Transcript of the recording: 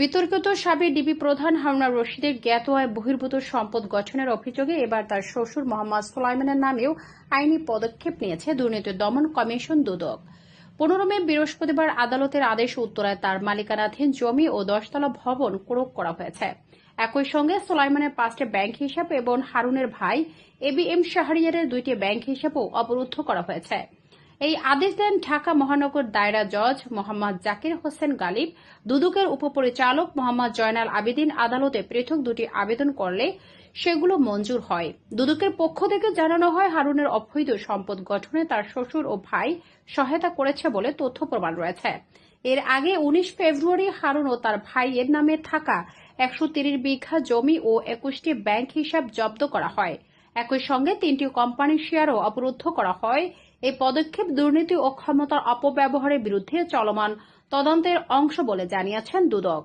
বিতর্কিত সাবেক ডিবি প্রধান হারুনা রশিদের জ্ঞাত আয় বহির্ভূত সম্পদ গঠনের অভিযোগে এবার তার শ্বশুর মোহাম্মদ সোলাইমানের নামেও আইনি পদক্ষেপ নিয়েছে দুর্নীতি দমন কমিশন দুদক। পনেরো মে বৃহস্পতিবার আদালতের আদেশ উত্তরায় তার মালিকানাধীন জমি ও দশতলা ভবন ক্রোক করা হয়েছে। একই সঙ্গে সোলাইমানের পাঁচটি ব্যাংক হিসাব এবং হারুনের ভাই এবিএম শাহরিয়ারের দুইটি ব্যাংক হিসাবও অবরুদ্ধ করা হয়েছে। এই আদেশ দেন ঢাকা মহানগর দায়রা জজ মোহাম্মদ জাকির হোসেন গালিব। দুদকের উপপরিচালক মোহাম্মদ জয়নাল আবেদিন আদালতে পৃথক দুটি আবেদন করলে সেগুলো মঞ্জুর হয়। দুদকের পক্ষ থেকে জানানো হয়, হারুনের অবৈধ সম্পদ গঠনে তার শ্বশুর ও ভাই সহায়তা করেছে বলে তথ্য প্রমাণ রয়েছে। এর আগে উনিশ ফেব্রুয়ারি হারুন ও তার ভাইয়ের নামে থাকা একশো তিরিশ বিঘা জমি ও একুশটি ব্যাংক হিসাব জব্দ করা হয়। একই সঙ্গে তিনটি কোম্পানির শেয়ারও অবরুদ্ধ করা হয়। এই পদক্ষেপ দুর্নীতি ও ক্ষমতার অপব্যবহারের বিরুদ্ধে চলমান তদন্তের অংশ বলে জানিয়েছেন দুদক।